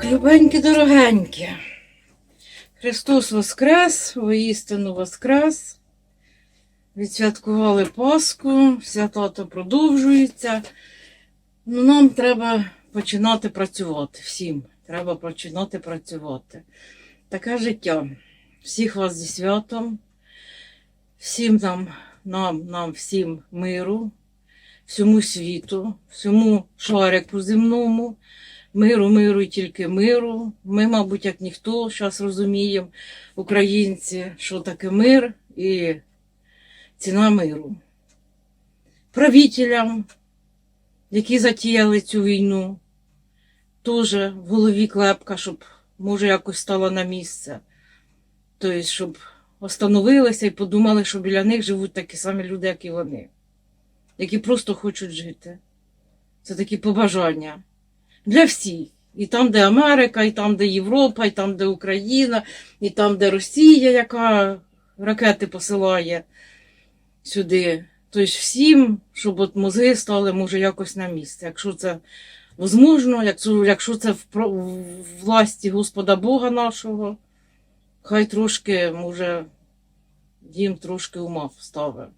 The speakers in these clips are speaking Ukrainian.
Так, любенькі, дорогенькі. Христос Воскрес, воістину Воскрес. Відсвяткували Пасху, свята то продовжуються. Ну, нам треба починати працювати всім. Треба починати працювати. Таке життя. Всіх вас зі святом, всім нам, нам, нам всім миру, всьому світу, всьому шарику земному. Миру, миру і тільки миру. Ми, мабуть, як ніхто зараз розуміємо, українці, що таке мир і ціна миру. Правителям, які затіяли цю війну, теж в голові клепка, щоб може якось стало на місце. Тобто, щоб остановилися і подумали, що біля них живуть такі самі люди, як і вони, які просто хочуть жити. Це такі побажання для всіх. І там, де Америка, і там, де Європа, і там, де Україна, і там, де Росія, яка ракети посилає сюди. Тобто всім, щоб от мозги стали, може, якось на місце. Якщо це можливо, якщо, це в, власті Господа Бога нашого, хай трошки, може, їм трошки ума вставить.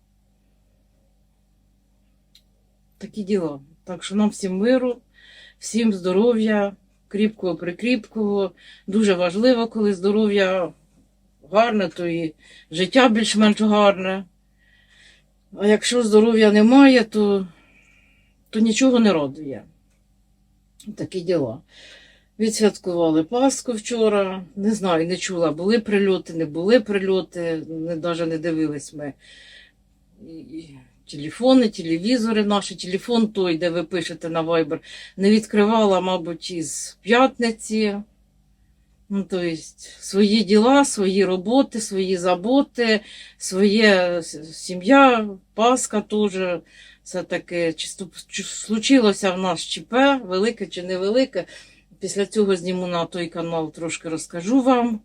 Такі діла. Так що нам всім миру. Всім здоров'я, кріпкого, прикріпкого. Дуже важливо, коли здоров'я гарне, то і життя більш-менш гарне. А якщо здоров'я немає, то, то нічого не радує. Такі діла. Відсвяткували Пасху вчора. Не знаю, не чула, були прильоти, не були прильоти, навіть не дивились ми. Телефони, телевізори наші, телефон той, де ви пишете на Viber, не відкривала, мабуть, із п'ятниці. Ну, тобто, свої діла, свої роботи, свої заботи, своє сім'я, Пасха теж. Це таке чисто ч- случилося в нас ЧП, велике чи невелике. Після цього зніму на той канал, трошки розкажу вам.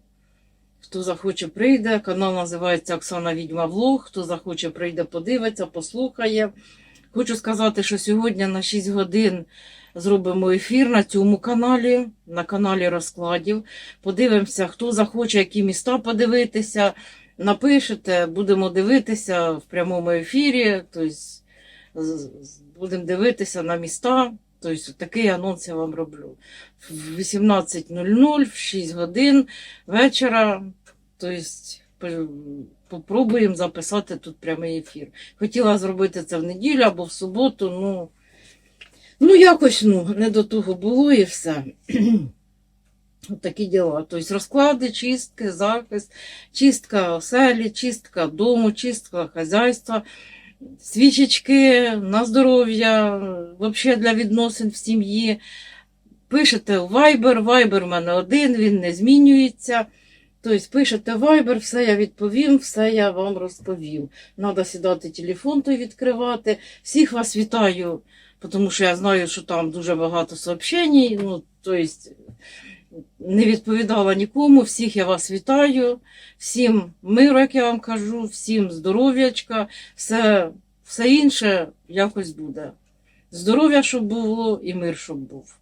Хто захоче, прийде. Канал називається Оксана Відьма Влог. Хто захоче, прийде, подивиться, послухає. Хочу сказати, що сьогодні на 6 годин зробимо ефір на цьому каналі, на каналі розкладів. Подивимося, хто захоче, які міста подивитися. Напишете, будемо дивитися в прямому ефірі. Тобто, будемо дивитися на міста. Тобто, такий анонс я вам роблю. В 18.00, в 6 годин вечора. Тобто, попробуємо записати тут прямий ефір. Хотіла зробити це в неділю або в суботу, ну, ну якось ну, не до того було і все. Такі діла. Тобто розклади, чистки, захист, чистка оселі, чистка дому, чистка хазяйства, свічечки на здоров'я, взагалі для відносин в сім'ї. Пишете Viber, Viber в мене один, він не змінюється. Тобто пишете Viber, все я відповім, все я вам розповім. Треба сідати телефон той відкривати. Всіх вас вітаю, тому що я знаю, що там дуже багато сообщень. Ну, тобто не відповідала нікому. Всіх я вас вітаю, всім миру, як я вам кажу, всім здоров'ячка, все, все інше якось буде. Здоров'я, щоб було, і мир, щоб був.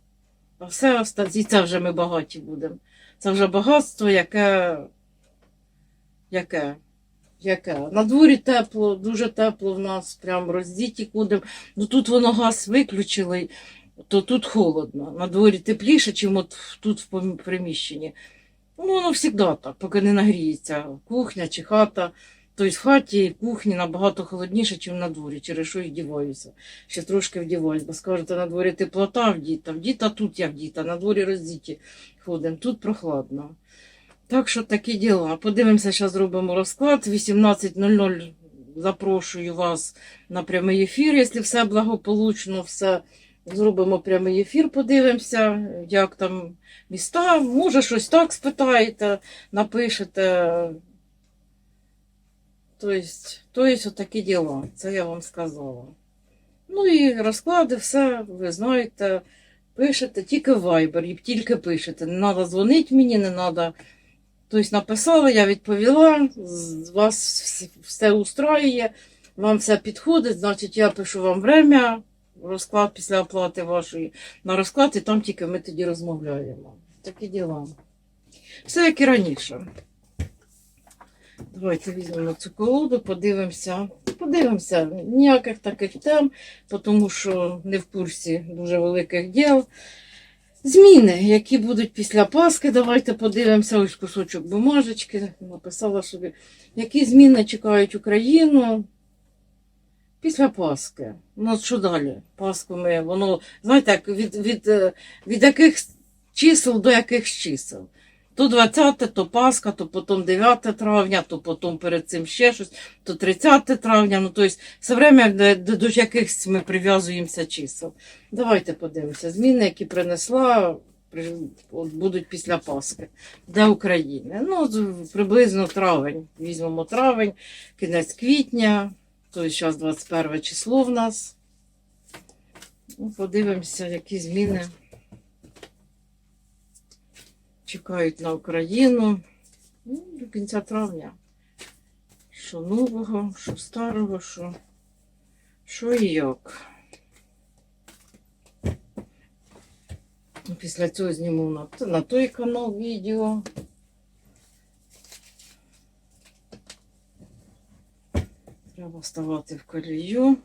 А все і це вже ми багаті будемо. Це вже багатство, яке. Яке? Яке? На дворі тепло, дуже тепло в нас, прям роздіті ходимо. Ну тут воно газ виключили, то тут холодно. На дворі тепліше, ніж от тут в приміщенні. Ну, воно завжди так, поки не нагріється кухня чи хата. Тобто в хаті і кухні набагато холодніше, ніж на дворі, через що і вдіваюся. Ще трошки вдіваюсь, бо скажете, на дворі теплота вдіта, вдіта тут я вдіта, на дворі роздіті ходимо, тут прохладно. Так що такі діла. Подивимося, зараз зробимо розклад. 18.00 запрошую вас на прямий ефір, якщо все благополучно, все зробимо прямий ефір, подивимося, як там міста. Може, щось так спитаєте, напишете. Тобто, тобто отакі діла. Це я вам сказала. Ну і розклади, все, ви знаєте, пишете тільки в Viber, і тільки пишете. Не треба дзвонити мені, не треба. Тобто написала, я відповіла, вас все устраює, вам все підходить, значить я пишу вам время, розклад після оплати вашої на розклад, і там тільки ми тоді розмовляємо. такі діла. Все як і раніше. Давайте візьмемо цю колоду, подивимося. Подивимося, ніяких таких тем, тому що не в курсі дуже великих діл. Зміни, які будуть після Пасхи, давайте подивимося. Ось кусочок бумажечки. Написала собі, які зміни чекають Україну після Пасхи. Ну, що далі? Пасху ми, воно, знаєте, як від, від, е, від яких чисел до яких чисел. То 20, то Пасха, то потім 9 травня, то потім перед цим ще щось, то 30 травня. Ну, тобто, все время до, до, якихось ми прив'язуємося чисел. Давайте подивимося. Зміни, які принесла, при- от будуть після Пасхи для України. Ну, приблизно травень. Візьмемо травень, кінець квітня, то зараз 21 число в нас. Ну, подивимося, які зміни чекають на Україну ну, до кінця травня. Що нового, що старого, що, що і як. Після цього зніму на, на той канал відео. Треба вставати в колію.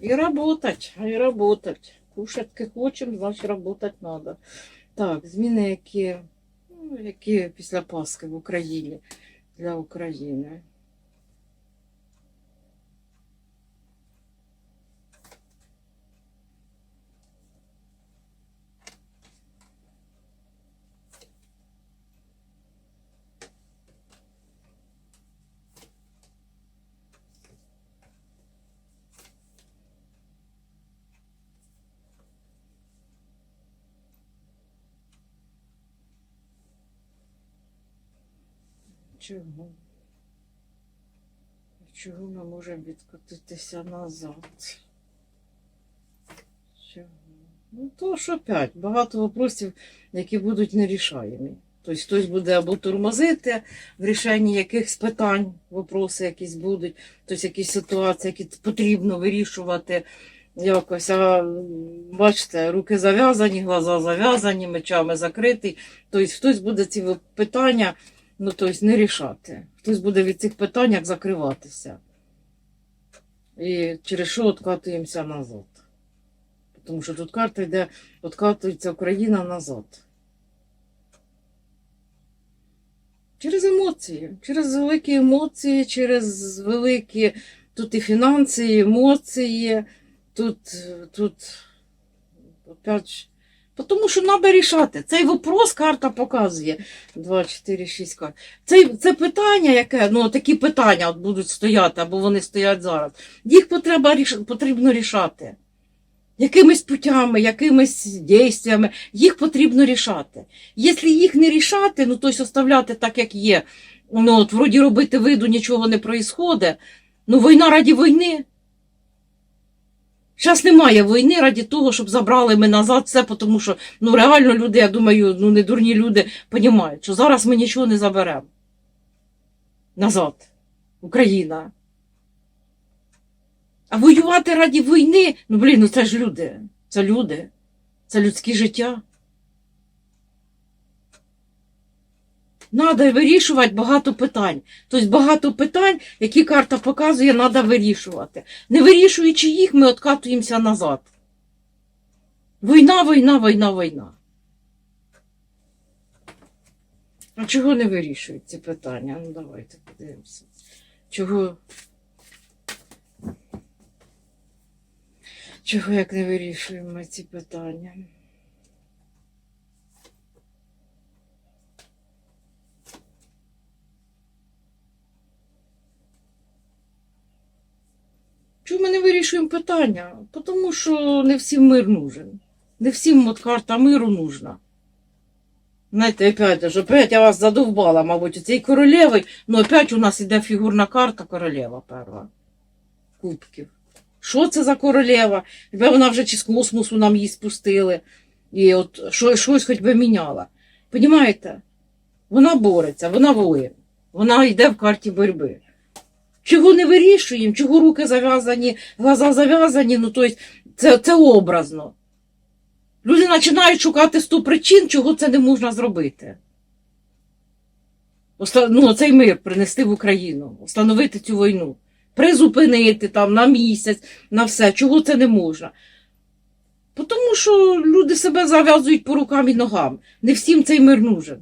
І работать, і работать. Кушатки хочемо, значить работать треба. Так, зміни, які, ну, які після Пасхи в Україні для України. Чого? Чого ми можемо відкотитися назад? Чого? Ну, то що опять, багато вопросів, які будуть нерішаємі. Тобто хтось буде або тормозити в рішенні якихось питань, вопроси якісь будуть, тобто якісь ситуації, які потрібно вирішувати якось. А бачите, руки зав'язані, глаза зав'язані, мечами закриті. Тобто хтось буде ці питання ну, тобто не рішати. Хтось буде від цих питань закриватися. І через що відкатуємося назад. Тому що тут карта йде, відкатується Україна назад. Через емоції, через великі емоції, через великі тут і фінанси, і емоції, тут, тут опять. Тому що треба рішати. Цей вопрос карта показує. 2, 4, 6 карт. Це, це питання, яке, ну такі питання от будуть стояти, або вони стоять зараз. Їх потреба, потрібно рішати. Якимись путями, якимись дійствами, їх потрібно рішати. Якщо їх не рішати, ну тобто оставляти так, як є, ну от вроді робити виду, нічого не проїсходить, ну війна раді війни. Зараз немає війни раді того, щоб забрали ми назад все, тому що ну реально люди, я думаю, ну не дурні люди розуміють, що зараз ми нічого не заберемо. Назад. Україна. А воювати раді війни, ну блін, ну це ж люди. Це люди. Це людське життя. Надо вирішувати багато питань. Тобто багато питань, які карта показує, треба вирішувати. Не вирішуючи їх, ми откатуємося назад. Війна, війна, війна, війна. А чого не вирішують ці питання? Ну давайте подивимося. Чого? Чого як не вирішуємо ці питання? Чому ми не вирішуємо питання? Тому що не всім мир нужен. Не всім от карта миру нужна. Знаєте, опять же, опять я вас задовбала, мабуть, цієї королеви, ну опять у нас іде фігурна карта королева перша. Кубків. Що це за королева? Якби вона вже чи з космосу нам її спустили. І от що, щось хоч би міняла. Понімаєте? Вона бореться, вона воїн. Вона йде в карті боротьби. Чого не вирішуємо, чого руки зав'язані, глаза зав'язані, ну тобто це, це образно. Люди починають шукати сто причин, чого це не можна зробити. Ну, цей мир принести в Україну, встановити цю війну, призупинити там на місяць, на все. Чого це не можна? Тому що люди себе зав'язують по рукам і ногам. Не всім цей мир нужен.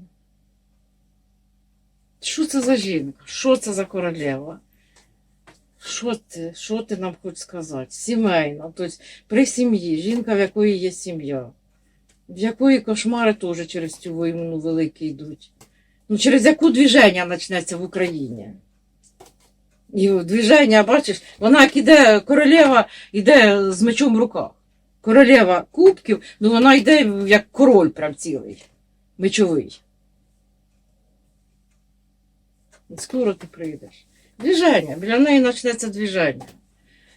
Що це за жінка? Що це за королева? Що ти, що ти нам хочеш сказати? Сімейна, тобто при сім'ї, жінка, в якої є сім'я, в якої кошмари теж через цю війну великі йдуть. Ну, через яку движення почнеться в Україні? І движення, бачиш, вона як іде, королева йде з мечом в руках. Королева кубків, ну вона йде як король прям цілий, мечовий. Скоро ти прийдеш. Движення. Біля неї почнеться движення.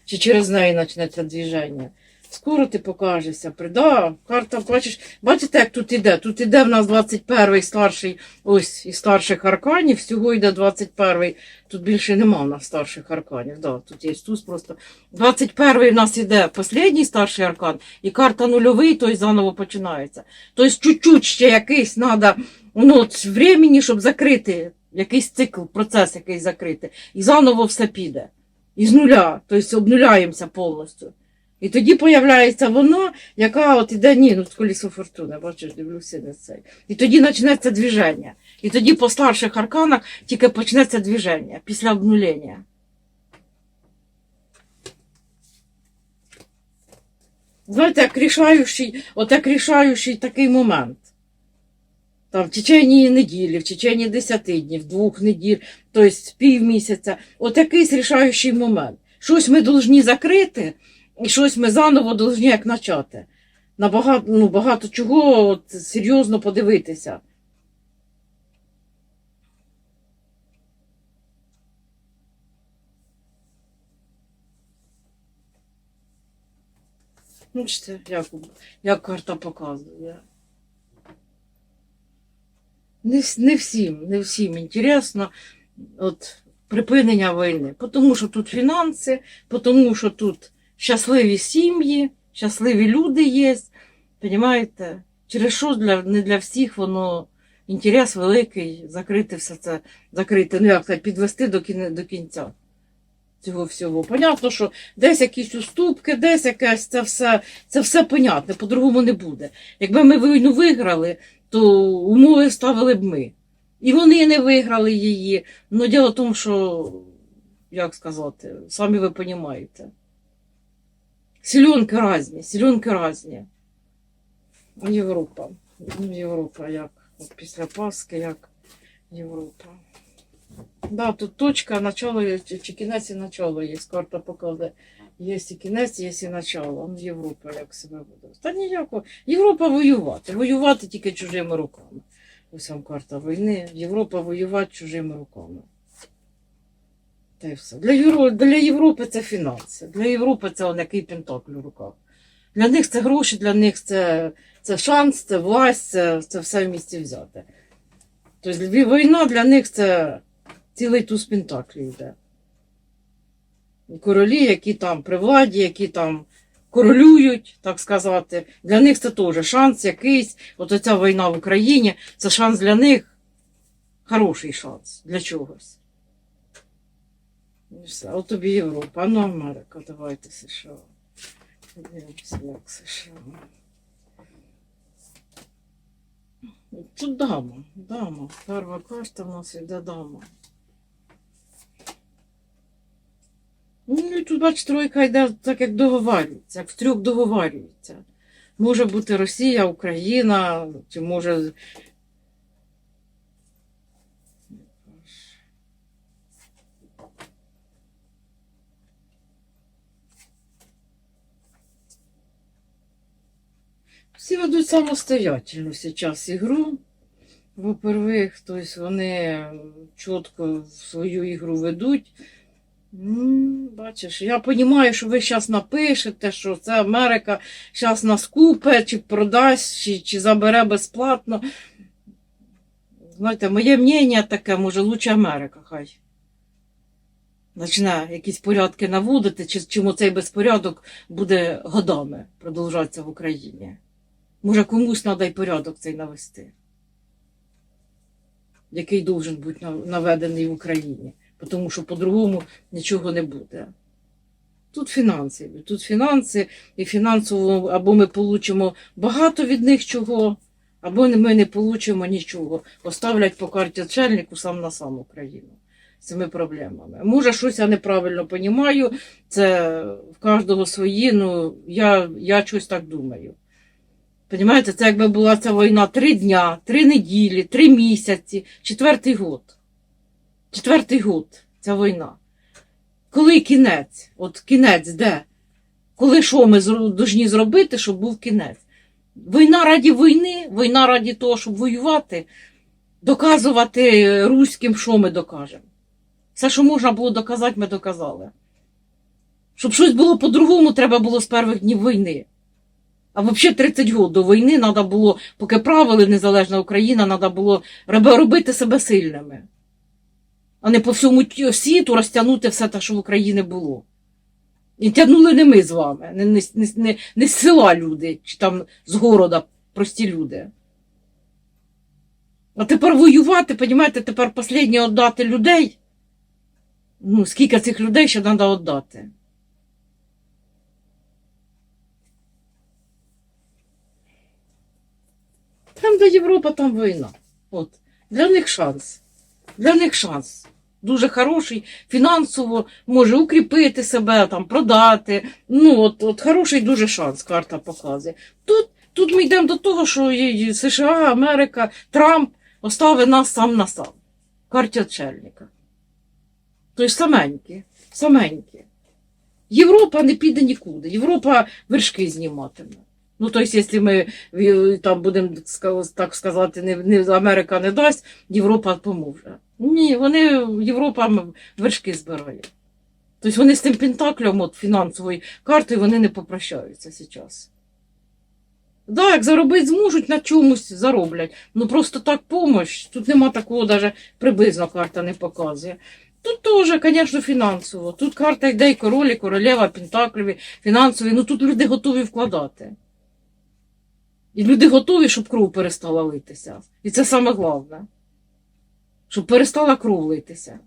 Чи через неї почнеться движення. Скоро ти покажешся. При- Да, карта, бачиш, бачите, як тут іде? Тут іде в нас 21-й старший, ось із старших арканів, всього йде 21-й. Тут більше нема в нас старших арканів. Да, тут є туз просто. 21-й в нас іде останній старший аркан, і карта нульовий, той заново починається. Тобто чуть-чуть ще якийсь треба ну, времени, щоб закрити якийсь цикл, процес якийсь закрити. І заново все піде. І з нуля, тобто обнуляємося повністю. І тоді появляється вона, яка от іде, ні, ну з колісо фортуни, бачиш, дивлюся на цей. І тоді почнеться движення. І тоді по старших арканах тільки почнеться движення після обнулення. Знаєте, як рішаючий, от як рішаючий такий момент. Там в течение неділі, в течение 10 днів, двох неділь, тобто півмісяця, от якийсь рішаючий момент. Щось ми повинні закрити, і щось ми заново повинні як почати. На багато, ну, багато чого от, серйозно подивитися. Ну, як, як карта показує. Не, не всім, не всім інтересно от, припинення війни. Тому що тут фінанси, тому що тут щасливі сім'ї, щасливі люди є. Понимаєте? Через що для, не для всіх воно інтерес великий, закрити все це, закрити, ну як це, підвести до, кіне, до кінця цього всього. Понятно, що десь якісь уступки, десь якесь це все, це все понятне, по-другому не буде. Якби ми війну виграли, то умови ставили б ми. І вони не виграли її. Ну, діло в тому, що, як сказати, самі ви розумієте. Сільонки різні, сільонки різні. Європа. Ну, Європа як? От після Пасхи, як Європа. Да, тут точка, начало, чи кінець і начало є. Карта показує. Є і кінець, є і начало. Ну, Європа як себе буде. Та ніякого. Європа воювати. Воювати тільки чужими руками. Ось вам карта війни. Європа воювати чужими руками. Та й все. Для, Євро... Для Європи це фінанси. Для Європи це який пентакль у руках. Для них це гроші, для них це, це шанс, це власть, це, це все в місті взяти. Тобто війна для них це цілий туз пентаклів йде. Королі, які там при владі, які там королюють, так сказати. Для них це теж шанс якийсь. От оця війна в Україні, це шанс для них, хороший шанс для чогось. І все. От тобі Європа, ну Америка, давайте США. Подивимося, як США. Тут дама, дама. Перша карта в нас іде дама. Ну і тут, бач, тройка йде так, як договарюється, як в трьох договарюється. Може бути Росія, Україна, чи може. Всі ведуть самостоятельно зараз ігру. Во-первых, тобто вони чітко свою ігру ведуть. Бачиш, я розумію, що ви зараз напишете, що це Америка зараз нас купе, чи продасть, чи, чи забере безплатно. Знаєте, моє мнення таке, може, лучше Америка хай. Почне якісь порядки наводити, чи, чому цей безпорядок буде годами продовжатися в Україні. Може, комусь треба й порядок цей навести, який должен бути наведений в Україні, тому що по-другому нічого не буде. Тут фінанси, тут фінанси, і фінансово або ми получимо багато від них чого, або ми не получимо нічого. Поставлять по карті чельнику сам на сам Україну з цими проблемами. Може, щось я неправильно розумію, це в кожного свої, ну я, я щось так думаю. Понімаєте, це якби була ця війна три дня, три неділі, три місяці, четвертий год. Четвертий год ця війна. Коли кінець? От кінець де? Коли що ми повинні зробити, щоб був кінець? Війна раді війни, війна раді того, щоб воювати, доказувати руським, що ми докажемо. Все, що можна було доказати, ми доказали. Щоб щось було по-другому, треба було з перших днів війни. А взагалі 30 років до війни треба було, поки правили незалежна Україна, треба було робити себе сильними. А не по всьому світу розтягнути все те, що в Україні було. І тягнули не ми з вами, не, не, не, не, з села люди, чи там з города прості люди. А тепер воювати, понімаєте, тепер останнє віддати людей. Ну, скільки цих людей ще треба віддати? Там, де Європа, там війна. От. Для них шанс. Для них шанс. Дуже хороший, фінансово може укріпити себе, там, продати. Ну, от, от хороший дуже шанс, карта показує. Тут, тут ми йдемо до того, що США, Америка, Трамп оставить нас сам на сам. Карті отшельника. Тобто саменькі, саменькі. Європа не піде нікуди. Європа вершки зніматиме. Ну, тобто, якщо ми там будемо так сказати, не, не Америка не дасть, Європа поможе. Ні, вони Європа вершки збирає. Тобто вони з тим пентаклем, от фінансовою картою, вони не попрощаються зараз. Да, як заробити зможуть, на чомусь зароблять. Ну просто так помощь. Тут нема такого, навіть приблизно карта не показує. Тут теж, звісно, фінансово. Тут карта йде і король, і королева, пентаклеві, фінансові. Ну тут люди готові вкладати. І люди готові, щоб кров перестала литися. І це саме головне. Щоб перестала кров литися.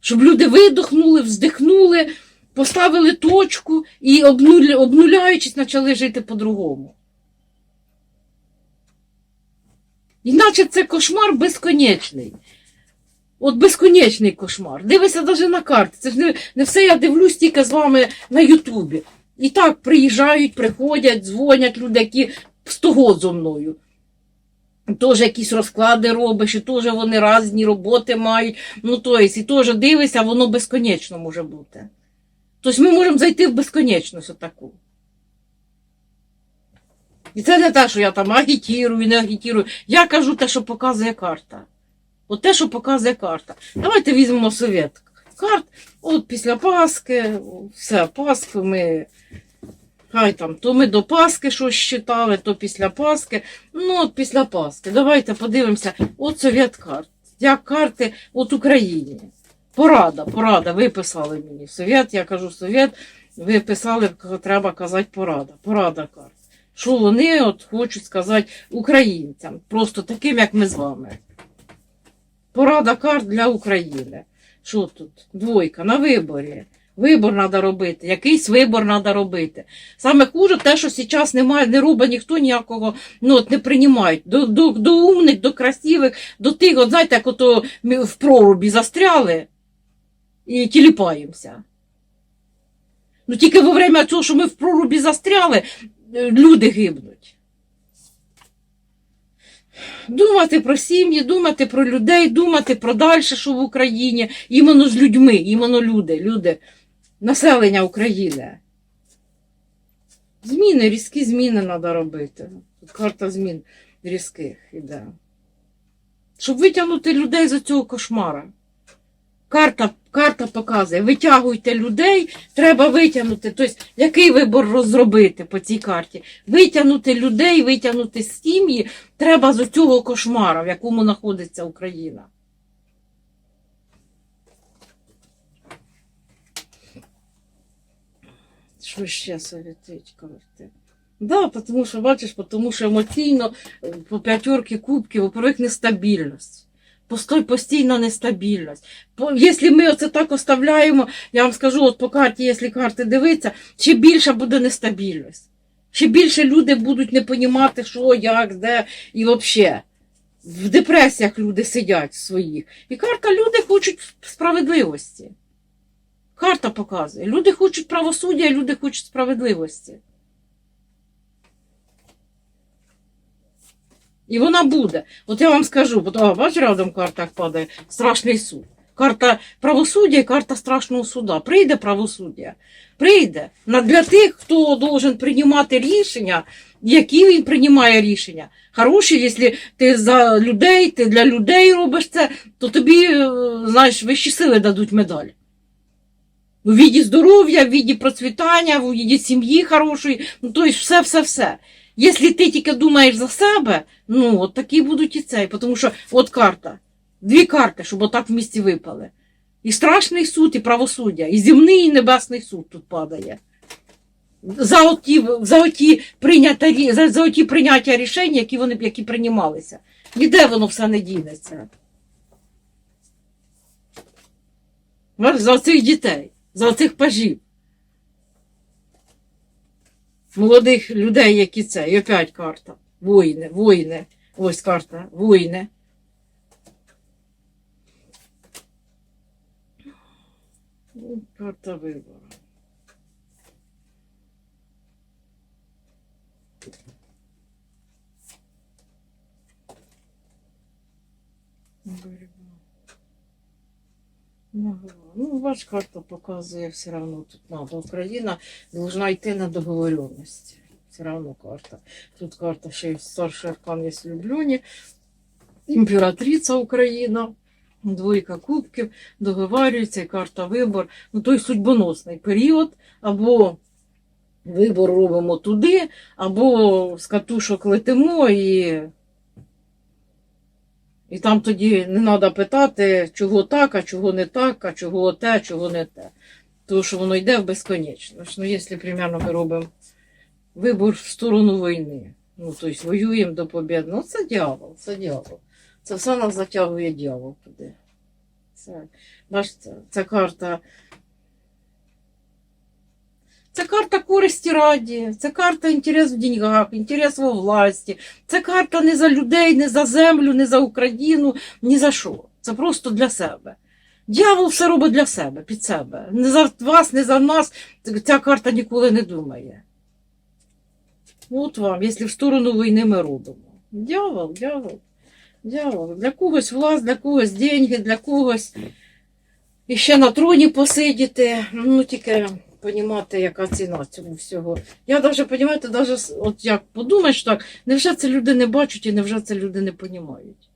Щоб люди видохнули, вздихнули, поставили точку і обнуля, обнуляючись, почали жити по-другому. Іначе це кошмар безконечний. От безконечний кошмар. Дивися навіть на карти. Це ж не, не все я дивлюсь тільки з вами на Ютубі. І так приїжджають, приходять, дзвонять люди, які з того зо мною. Теж якісь розклади робиш, і теж вони різні роботи мають. Ну, тобто, і теж дивишся, воно безконечно може бути. Тобто ми можемо зайти в безконечність отаку. І це не те, що я там агітірую, не агітірую. Я кажу те, що показує карта. От те, що показує карта. Давайте візьмемо совет. Карт, от після Пасхи, все, Пасху ми. Хай там, то ми до Пасхи щось читали, то після Пасхи. Ну, от після Пасхи. Давайте подивимося. От совет карт. Як карти от Україні. Порада, порада. Ви писали мені совет, я кажу совет. Ви писали, треба казати порада. Порада карт. Що вони от хочуть сказати українцям, просто таким, як ми з вами. Порада карт для України. Що тут? Двойка на виборі. Вибор треба робити, якийсь вибор треба робити. Саме хуже те, що зараз немає, не робить ніхто ніякого, ну от не приймають. До, до, до умних, до красивих, до тих, от знаєте, як ото в прорубі застряли і тіліпаємося. Ну тільки во время того, що ми в прорубі застряли, е, люди гибнуть. Думати про сім'ї, думати про людей, думати про далі, що в Україні, іменно з людьми, іменно люди, люди, населення України. Зміни, різкі зміни треба робити. Тут карта змін різких іде. Щоб витягнути людей з цього кошмара. Карта, карта показує, витягуйте людей, треба витягнути. Тобто, який вибор розробити по цій карті? Витягнути людей, витягнути з сім'ї треба з цього кошмара, в якому знаходиться Україна. Що ще совітить карти? Да, тому що, бачиш, тому що емоційно е, по п'ятерки кубків, во-первых, нестабільність. Постой, постійна нестабільність. Якщо ми оце так оставляємо, я вам скажу, от по карті, якщо карти дивитися, ще більша буде нестабільність. Ще більше люди будуть не розуміти, що, як, де і взагалі. В депресіях люди сидять своїх. І карта люди хочуть справедливості. Карта показує. Люди хочуть правосуддя, люди хочуть справедливості. І вона буде. От я вам скажу, бо то, бач, рядом карта падає, страшний суд. Карта правосуддя і карта страшного суда. Прийде правосуддя. Прийде. Для тих, хто должен приймати рішення, які він приймає рішення. Хороші, якщо ти за людей, ти для людей робиш це, то тобі, е, знаєш, вищі сили дадуть медаль. У віді здоров'я, в віді процвітання, в віді сім'ї хорошої, ну то есть все, все, все. Якщо ти тільки думаєш за себе, ну от такі будуть і цей, тому що от карта, дві карти, щоб отак в місті випали. І страшний суд, і правосуддя, і земний, і небесний суд тут падає. За оті, за оті, прийнята, за, за оті прийняття рішень, які вони які приймалися. Ніде воно все не дінеться. За цих дітей, цих пажів. Молодих людей, які це. І опять карта. Воїни, воїни. Ось карта, воїни. Ну, Карта вибору. Борьба. Ну, ваш карта показує все одно тут надо. Україна должна йти на договоренності. Все одно карта. Тут карта ще й старший аркан є Люблюні. Імператриця Україна. Двойка кубків, договарюється, карта вибор. Ну, той судьбоносний період, або вибор робимо туди, або з катушок летимо і і там тоді не треба питати, чого так, а чого не так, а чого те, чого не те. Тому що воно йде в безконечність. Ну, якщо, примерно, ми робимо вибор в сторону війни, ну, тобто воюємо до побєди, ну це дьявол, це дьявол. Це все нас затягує дьявол туди. Це, бачите, ця карта. Це карта користі раді, це карта інтерес в деньгах, інтерес во власті. Це карта не за людей, не за землю, не за Україну, ні за що. Це просто для себе. Дьявол все робить для себе, під себе. Не за вас, не за нас. Ця карта ніколи не думає. От вам, якщо в сторону війни ми робимо. Дьявол, дьявол, дьявол. Для когось власть, для когось деньги, для когось і ще на троні посидіти. Ну, тільки понімати, яка ціна цього всього. Я навіть, понімаєте, навіть от як подумаєш так, невже це люди не бачать і невже це люди не понімають?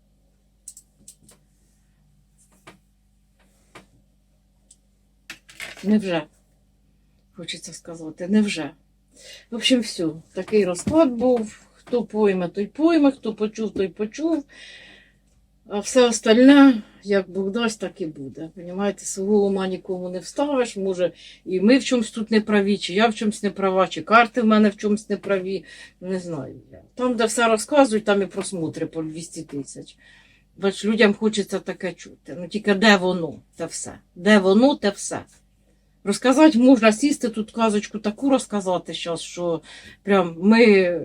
Невже? Хочеться сказати, невже. В общем, все. Такий розклад був. Хто пойме, той пойме, хто почув, той почув. А все остальне, як Бог дасть, так і буде. Понімаєте, свого ума нікому не вставиш. Може, і ми в чомусь тут не праві, чи я в чомусь не права, чи карти в мене в чомусь не праві. Не знаю. Там, де все розказують, там і просмотри по 200 тисяч. Бач, людям хочеться таке чути. Ну тільки де воно, те все. Де воно, те все. Розказати можна сісти тут казочку таку розказати зараз, що прям ми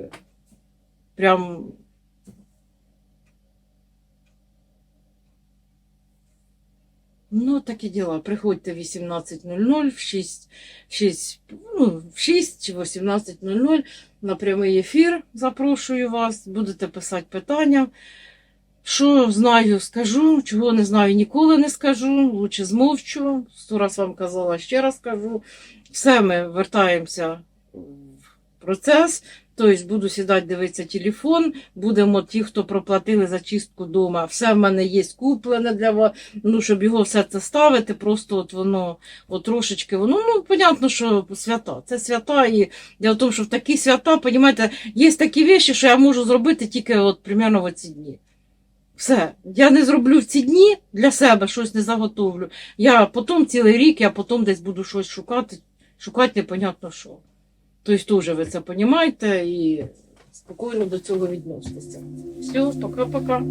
прям. Ну, такі діла. Приходьте в 18.00, в 6, 6, ну, в 6 чи 18.00 на прямий ефір. Запрошую вас. Будете писати питання. Що знаю, скажу, чого не знаю, ніколи не скажу, лучше змовчу. Сто раз вам казала, ще раз кажу. Все ми вертаємося в процес. Тобто буду сідати, дивитися телефон, будемо ті, хто проплатили за чистку вдома. Все в мене є куплене для вас, ну, щоб його все це ставити, просто от воно от трошечки, воно, ну, понятно, що свята. Це свята, і дело в тому, що в такі свята, понімаєте, є такі речі, що я можу зробити тільки от примерно в ці дні. Все, я не зроблю в ці дні для себе щось не заготовлю. Я потім цілий рік, я потім десь буду щось шукати, шукати непонятно що. Тобто теж ви це розумієте і спокійно до цього відноситеся. Все, пока-пока.